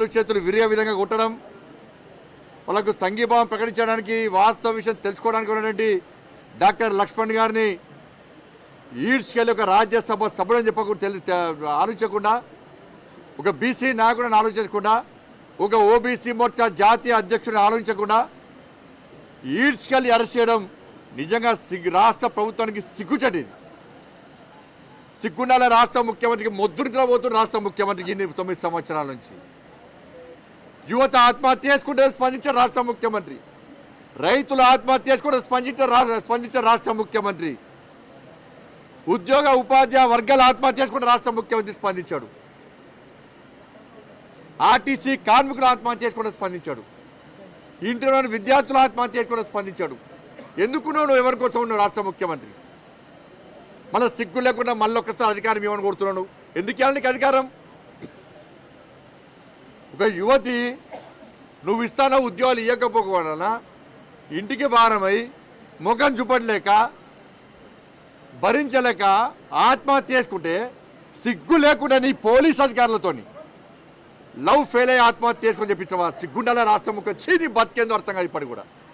కాళ్ళు చేతులు విరిగే విధంగా కొట్టడం వాళ్ళకు సంఘీభావం ప్రకటించడానికి వాస్తవ విషయం తెలుసుకోవడానికి ఉన్నటువంటి డాక్టర్ లక్ష్మణ్ గారిని ఈడ్చుకెళ్ళి ఒక రాజ్యసభ సభ్యుడని చెప్పకుండా తెలి ఆలోచించకుండా ఒక బీసీ నాయకుడిని ఆలోచించకుండా ఒక ఓబీసీ మోర్చా జాతీయ అధ్యక్షుడిని ఆలోచించకుండా ఈడ్చుకెళ్ళి అరెస్ట్ చేయడం నిజంగా సిగ్గు రాష్ట్ర ప్రభుత్వానికి సిగ్గుచటిది సిగ్గుండాల రాష్ట్ర ముఖ్యమంత్రికి మొద్దురిలో పోతున్న రాష్ట్ర ముఖ్యమంత్రికి తొమ్మిది సంవత్సరాల నుంచి. యువత ఆత్మహత్య చేసుకుంటే స్పందించిన రాష్ట్ర ముఖ్యమంత్రి. రైతులు ఆత్మహత్య చేసుకుంటే స్పందించిన స్పందించిన రాష్ట్ర ముఖ్యమంత్రి. ఉద్యోగ ఉపాధ్యాయ వర్గాలు ఆత్మహత్య చేసుకుంటే రాష్ట్ర ముఖ్యమంత్రి స్పందించాడు. ఆర్టీసీ కార్మికులు ఆత్మహత్య చేసుకుంటే స్పందించాడు. ఇంటర్వ్యూ విద్యార్థులు ఆత్మహత్య చేసుకుంటే స్పందించాడు. ఎందుకున్నావు నువ్వు ఎవరి కోసం ఉన్నావు రాష్ట్ర ముఖ్యమంత్రి? మళ్ళీ సిగ్గు లేకుండా మళ్ళీ ఒక్కసారి అధికారం ఇవ్వని కొడుతున్నాడు ఎందుకు ఇవ్వాలి అధికారం? ఒక యువతి నువ్వు ఇస్తాన ఉద్యోగాలు ఇవ్వకపోవడానా ఇంటికి భారమై ముఖం చూపడలేక భరించలేక ఆత్మహత్య చేసుకుంటే సిగ్గు లేకుండా నీ పోలీస్ అధికారులతోని లవ్ ఫెయిల్ అయ్యి ఆత్మహత్య చేసుకొని చెప్పించావా సిగ్గుండాల రాష్ట్రం ముఖ్య చీని బతికేందో అర్థం కాదు ఇప్పటికి కూడా.